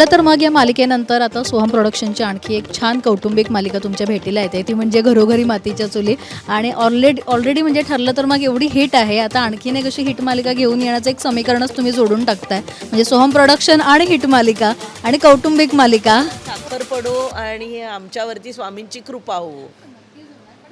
ठरलं तर मग या मालिकेनंतर आता सोहम प्रोडक्शनची आणखी एक छान कौटुंबिक मालिका तुमच्या भेटीला येते. ती म्हणजे घरोघरी मातीच्या चुली. आणि ऑलरेडी ऑलरेडी म्हणजे ठरलं तर मग एवढी हिट आहे. आता आणखीन एक अशी हिट मालिका घेऊन येण्याचं एक समीकरणच तुम्ही जोडून टाकताय. म्हणजे सोहम प्रोडक्शन आणि हिट मालिका आणि कौटुंबिक मालिका. साखर पडो आणि आमच्यावरती स्वामींची कृपा हो.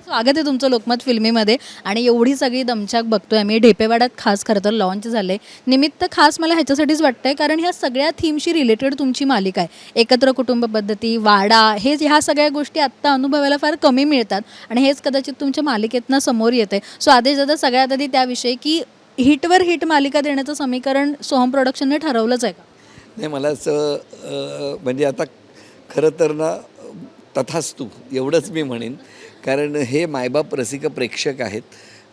स्वागत आहे तुमचं लोकमत फिल्मीमध्ये. आणि एवढी सगळी दमछाक बघतोय आम्ही. ढेपेवाड्यात खास खरं तर लॉन्च झाले निमित्त खास मला ह्याच्यासाठीच वाटतंय कारण ह्या सगळ्या थीमशी रिलेटेड तुमची मालिका आहे. एकत्र कुटुंब पद्धती वाडा हे ह्या सगळ्या गोष्टी आत्ता अनुभवायला फार कमी मिळतात. आणि हेच कदाचित तुमच्या मालिकेतनं समोर येते सो आदेश दादा सगळ्यात आधी त्याविषयी की हिटवर हिट मालिका देण्याचं समीकरण सोहम प्रोडक्शनने ठरवलंच आहे का? नाही मला असं म्हणजे आता खरं तर ना तथास्तू एवढंच मी म्हणेन. कारण हे मायबाप रसिक प्रेक्षक आहेत.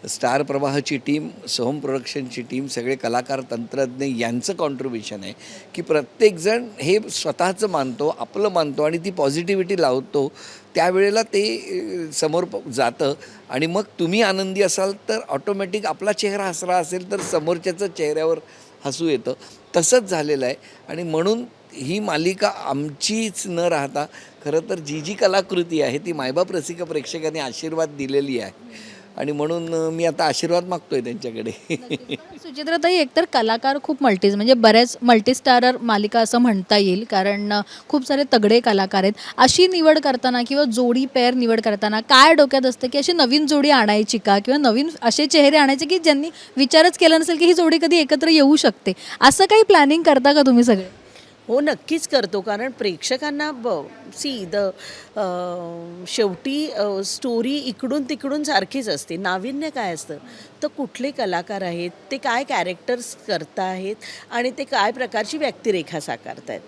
स्टार प्रवाहाची टीम सोहम प्रोडक्शनची टीम सगळे कलाकार तंत्रज्ञ यांचं कॉन्ट्रीब्युशन आहे की प्रत्येकजण हे स्वतःचं मानतो आपलं मानतो आणि ती पॉझिटिव्हिटी लावतो. त्यावेळेला ते समोर जातं आणि मग तुम्ही आनंदी असाल तर ऑटोमॅटिक आपला चेहरा हसरा असेल तर समोरच्याचं चेहऱ्यावर हसू येतं. तसंच झालेलं आहे आणि म्हणून ही मालिका आमचीच न राहता खरं तर जी जी कलाकृती आहे ती मायबाप रसिक प्रेक्षकांनी आशीर्वाद दिलेली आहे. आणि म्हणून मी आता आशीर्वाद मागतोय त्यांच्याकडे. सुचित्राताई एकतर कलाकार खूप मल्टीज म्हणजे बऱ्याच मल्टीस्टारर मालिका असं म्हणता येईल कारण खूप सारे तगडे कलाकार आहेत. अशी निवड करताना किंवा जोडी पेअर निवड करताना काय डोक्यात असतं की अशी नवीन जोडी आणायची का? किंवा नवीन असे चेहरे आणायचे की ज्यांनी विचारच केला नसेल की ही जोडी कधी एकत्र येऊ शकते? असं काही प्लॅनिंग करता का तुम्ही सगळे? हो नक्कीच करतो. कारण प्रेक्षकांना ब सी द शेवटी स्टोरी इकडून तिकडून सारखीच असते. नाविन्य काय असतं? तर कुठले कलाकार आहेत? ते काय कॅरेक्टर्स करताहेत? आणि ते काय प्रकारची व्यक्तिरेखा साकारत आहेत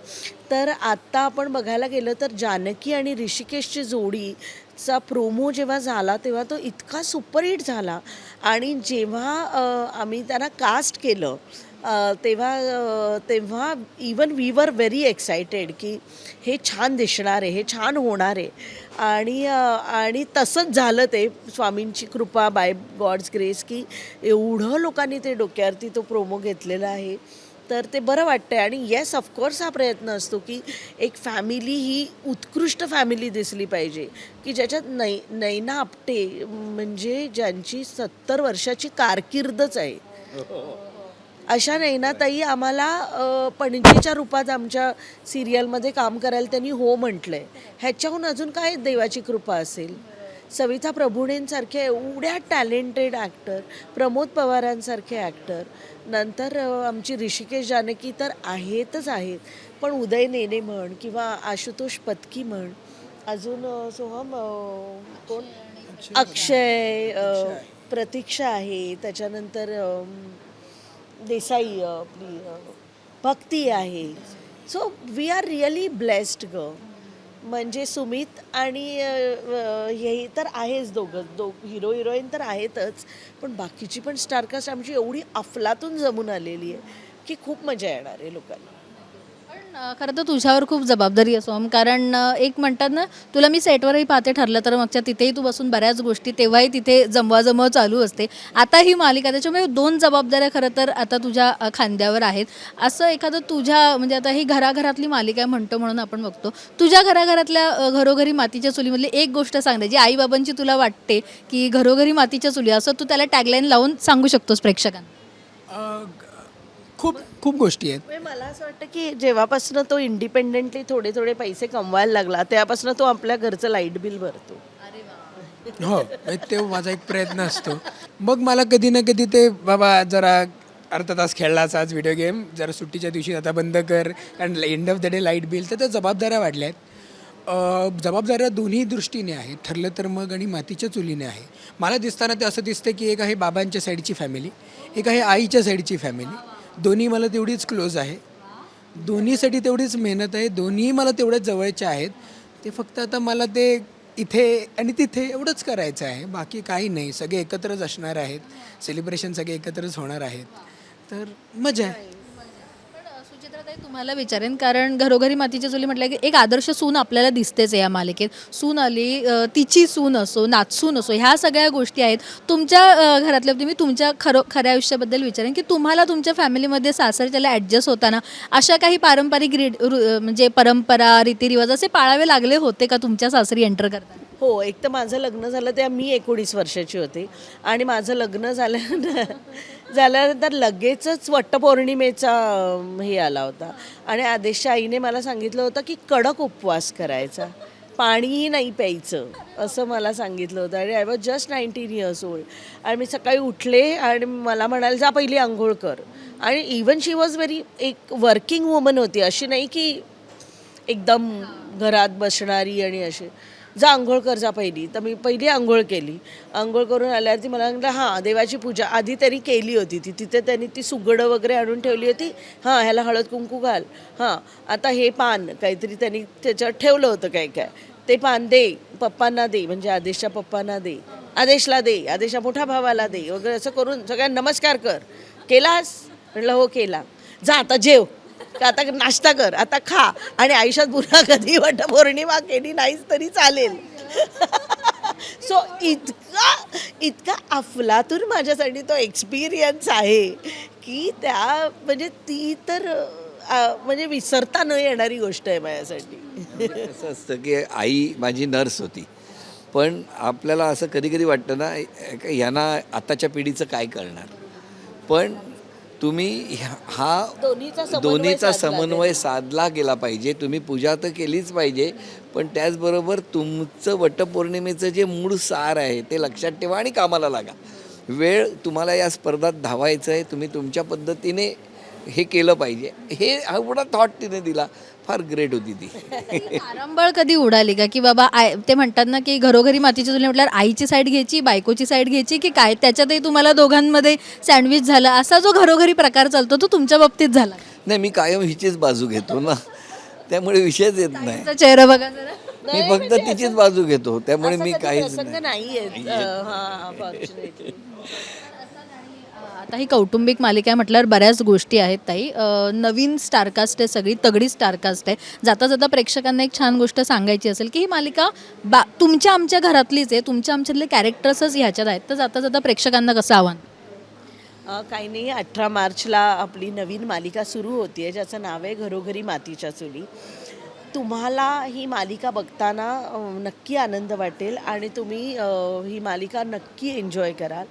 तर आत्ता आपण बघायला गेलं तर जानकी आणि ऋषिकेशची जोडीचा प्रोमो जेव्हा झाला तेव्हा तो इतका सुपरहिट झाला. आणि जेव्हा आम्ही त्यांना कास्ट केलं तेव्हा तेव्हा even we were very excited की हे छान दिसणार आहे हे छान होणार आहे. आणि आणि तसंच झालं ते. स्वामींची कृपा बाय गॉड्स ग्रेस की एवढं लोकांनी ते डोक्यावरती तो प्रोमो घेतलेला आहे. तर ते बरं वाटतंय. आणि येस ऑफकोर्स हा प्रयत्न असतो की एक फॅमिली ही उत्कृष्ट फॅमिली दिसली पाहिजे. की ज्याच्यात नै नैना आपटे म्हणजे ज्यांची सत्तर वर्षाची कारकीर्दच आहे. हो, हो. अशा नैनाताई आम्हाला पणजीच्या रूपात आमच्या सिरियलमध्ये काम करायला त्यांनी हो म्हटलं आहे ह्याच्याहून अजून काय देवाची कृपा असेल? सविता प्रभुणेंसारखे एवढ्या टॅलेंटेड ॲक्टर प्रमोद पवारांसारखे ॲक्टर नंतर आमची ऋषिकेश जानकी तर आहेतच आहेत. पण उदय नेने म्हण किंवा आशुतोष पत्की म्हण अजून सोहम कोण? अक्षय प्रतीक्षा आहे. त्याच्यानंतर देसाई आपली भक्ती आहे. So we are really blessed ग. म्हणजे सुमित आणि हे तर आहेच दोघं दो हिरो हिरोईन तर आहेतच. पण बाकीची पण स्टारकास्ट आमची एवढी अफलातून जमून आलेली आहे की खूप मजा येणार आहे लोकांना. खरं तर तुझ्यावर खूप जबाबदारी असो कारण एक म्हणतात ना तुला मी सेटवरही पाहते ठरलं तर मागच्या तिथेही तू बसून बऱ्याच गोष्टी तेव्हाही तिथे जमवाजमव चालू असते. आता ही मालिका त्याच्यामुळे दोन जबाबदाऱ्या खरं तर आता तुझ्या खांद्यावर आहेत. असं एखादं तुझ्या म्हणजे आता ही घराघरातली मालिका आहे म्हणतो म्हणून आपण बघतो. तुझ्या घराघरातल्या घरोघरी मातीच्या चुलीमधली एक गोष्ट सांगते जी आई बाबांची तुला वाटते की घरोघरी मातीच्या चुली असं तू त्याला टॅगलाईन लावून सांगू शकतोस प्रेक्षकांना. खूप खूप गोष्टी आहेत. म्हणजे मला असं वाटतं की जेव्हापासून तो इंडिपेंडेंटली थोडे थोडे पैसे कमवायला लागला तेव्हापासून तो आपल्या घरचं लाइट बिल भरतो. हो म्हणजे तो माझा एक प्रयत्न असतो. मग मला कधी ना कधी ते बाबा जरा अर्धा तास खेळलाच आज व्हिडिओ गेम जरा सुट्टीच्या दिवशी आता बंद कर कारण end of the day light bill तर त्या जबाबदाऱ्या वाढल्या आहेत. जबाबदाऱ्या दोन्ही दृष्टीने आहेत. ठरलं तर मग आणि मातीच्या चुलीने आहे. मला दिसताना ते असं दिसतं की एक आहे बाबांच्या साईडची फॅमिली एक आहे आईच्या साईडची फॅमिली दोन्ही मला तेवढीच क्लोज आहे. दोन्हीसाठी तेवढीच मेहनत आहे. दोन्ही मला तेवढ्याच जवळच्या आहेत. ते फक्त आता मला ते इथे आणि तिथे एवढंच करायचं आहे. बाकी काही नाही. सगळे एकत्रच असणार आहेत. सेलिब्रेशन सगळे एकत्रच होणार आहेत. तर मजा आहे. तुम्हाला विचारेन. कारण घरोघरी मातीच्या चुली म्हटलं की एक आदर्श सून आपल्याला दिसतेच आहे या मालिकेत. सून आली अ, तिची सून असो नाचसून असो ह्या सगळ्या गोष्टी आहेत. तुमच्या अ, घरातल्या मी तुमच्या खरो खऱ्या आयुष्याबद्दल विचारेन की तुम्हाला तुमच्या फॅमिलीमध्ये सासरच्याला ॲडजस्ट होताना अशा काही पारंपरिक रीड रु- अ, म्हणजे परंपरा रीतिरिवाज असे पाळावे लागले होते का तुमच्या सासरी एंटर करताना? हो एक तर माझं लग्न झालं तेव्हा मी एकोणीस वर्षाची होते. आणि माझं लग्न झालं झाल्यानंतर लगेचच वट्टपौर्णिमेचा हे आला होता. आणि आदेशच्या आईने मला सांगितलं होतं की कडक उपवास करायचा. पाणीही नाही प्यायचं असं मला सांगितलं होतं. आणि I was just nineteen years old आणि मी सकाळी उठले आणि मला म्हणाले जा पहिली आंघोळ कर. आणि इवन शी वॉज व्हेरी एक वर्किंग वुमन होती. अशी नाही की एकदम घरात बसणारी आणि अशी. जा आंघोळ कर जा पहिली. तर मी पहिली आंघोळ केली. आंघोळ करून आल्यावरती मला सांगितलं हां देवाची पूजा. आधी तरी केली होती. ती तिथे त्यांनी ती सुगडं वगैरे आणून ठेवली होती. हां ह्याला हळद कुंकू घाल. हां आता हे पान काहीतरी त्यांनी त्याच्यावर ठेवलं होतं काय काय. ते पान दे पप्पांना दे म्हणजे आदेशच्या पप्पांना दे आदेशला दे आदेशच्या मोठ्या भावाला दे वगैरे असं करून सगळ्यांना नमस्कार कर. केलास? म्हटलं हो केला. जा आता जेव. का आता नाश्ता कर आता खा. आणि आयुष्यात पुन्हा कधी वट पौर्णिमा केली नाहीच तरी चालेल. सो इतका इतका अफलातून माझ्यासाठी तो एक्सपिरियन्स आहे की त्या म्हणजे ती तर म्हणजे विसरता न येणारी गोष्ट आहे माझ्यासाठी. असं असतं की आई माझी नर्स होती. पण आपल्याला असं कधी कधी वाटतं ना का यांना आताच्या पिढीचं काय करणार? पण तुम्ही ह्या- हा दोन्हीचा समन्वय दोन्हीचा साधला समन्वय साधला गेला पाहिजे. तुम्ही पूजा तर केलीच पाहिजे पण त्याचबरोबर तुमचं वटपौर्णिमेचं जे मूळ सार आहे ते लक्षात ठेवा आणि कामाला लागा. वेळ तुम्हाला या स्पर्धात धावायचं आहे तुम्ही तुमच्या पद्धतीने हे केलं पाहिजे. हे एवढा थॉट तिने दिला. फार ग्रेट होती ती. तारंबळ कधी उडाली का? की बाबा आय ते म्हणतात ना की घरोघरी मातीची चुली म्हटल्यावर आईची साईड घ्यायची बायकोची साईड घ्यायची की काय? त्याच्यातही तुम्हाला दोघांमध्ये सँडविच झाला. असा जो घरोघरी प्रकार चालतो तो तुमच्या बाबतीत झाला नाही मी कायम हिचीच बाजू घेतो ना. त्यामुळे विषयच येत नाही. चेहरा बघा जरा. मी फक्त तिचीच बाजू घेतो. त्यामुळे मी काहीच नाही. हां आता ही कौटुंबिक मालिका आहे म्हटल्यावर बऱ्याच गोष्टी आहेत ताई. अ, नवीन स्टारकास्ट आहे सगळी तगडी स्टारकास्ट आहे. जाता जाता प्रेक्षकांना एक छान गोष्ट सांगायची असेल की ही मालिका बा तुमच्या आमच्या घरातलीच आहे तुमच्या आमच्यातले कॅरेक्टर्सच ह्याच्यात आहेत. तर जाता जाता प्रेक्षकांना कसं आव्हान? अ, काही नाही अठरा मार्चला आपली नवीन मालिका सुरू होती आहे ज्याचं नाव आहे घरोघरी मातीच्या चुली. तुम्हाला ही मालिका बघताना नक्की आनंद वाटेल आणि तुम्ही ही मालिका नक्की एन्जॉय कराल.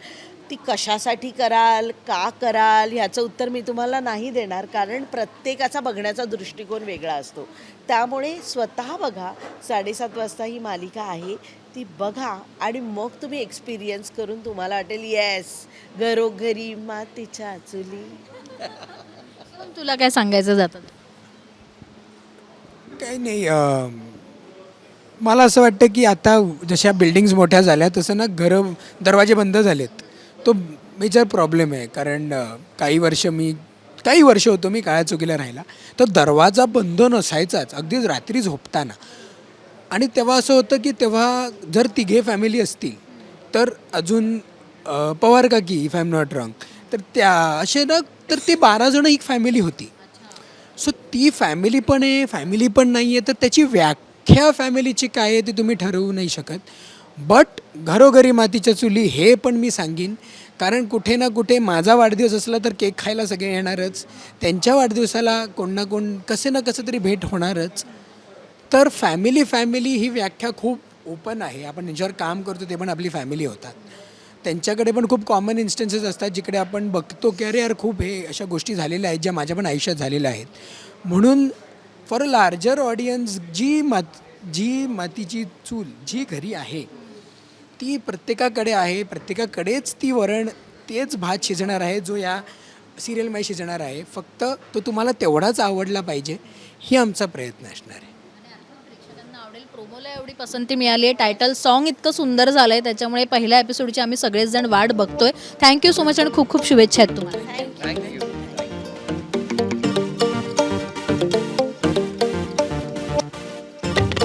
ती कशासाठी कराल का कराल ह्याचं उत्तर मी तुम्हाला नाही देणार कारण प्रत्येकाचा बघण्याचा दृष्टिकोन वेगळा असतो. त्यामुळे स्वतः बघा साडेसात वाजता ही मालिका आहे ती बघा आणि मग तुम्ही एक्सपिरियन्स करून तुम्हाला वाटेल येस घरोघरी मातीच्या चुली. तुला काय सांगायचं जातं? काही नाही अं, मला असं वाटतं की आता जशा बिल्डिंग्स मोठ्या झाल्या तसं ना घरं दरवाजे बंद झालेत. तो मेजर प्रॉब्लेम आहे कारण अं, काही वर्ष मी काही वर्ष होतो मी काळ्या चुकीला राहिला तर दरवाजा बंद नसायचाच अगदीच रात्री झोपताना. आणि तेव्हा असं होतं की तेव्हा जर तिघे फॅमिली असतील तर अजून अं, पवार काकी if I am not wrong तर त्या असे ना तर ते बारा जण एक फॅमिली होती. ती फॅमिली पण आहे फॅमिली पण नाही आहे तर त्याची व्याख्या फॅमिलीची काय आहे ती तुम्ही ठरवू नाही शकत. बट घरोघरी मातीच्या चुली हे पण मी सांगीन. कारण कुठे ना कुठे माझा वाढदिवस असला तर केक खायला सगळे येणारच. त्यांच्या वाढदिवसाला कोण ना कोण कसे ना कसं तरी भेट होणारच. तर फॅमिली फॅमिली ही व्याख्या खूप ओपन आहे. आपण ज्यांच्यावर काम करतो ते पण आपली फॅमिली होतात. त्यांच्याकडे पण खूप कॉमन इन्स्टन्सेस असतात जिकडे आपण बघतो की अरे यार खूप हे अशा गोष्टी झालेल्या आहेत ज्या माझ्या पण आयुष्यात झालेल्या आहेत. म्हणून फॉर अ लार्जर ऑडियन्स जी मात जी मातीची चूल जी घरी आहे ती प्रत्येकाकडे आहे प्रत्येकाकडेच ती वरण तेच भात शिजणार आहे जो या सिरियलमध्ये शिजणार आहे. फक्त तो तुम्हाला तेवढाच आवडला पाहिजे ही आमचा प्रयत्न असणार आहे. प्रेक्षकांना आवडेल प्रोमोला एवढी पसंती मिळाली आहे. टायटल सॉन्ग इतकं सुंदर झालं आहे त्याच्यामुळे पहिल्या एपिसोडची आम्ही सगळेच जण वाट बघतोय. थँक्यू सो मच आणि खूप खूप शुभेच्छा आहेत तुम्हाला. थँक्यू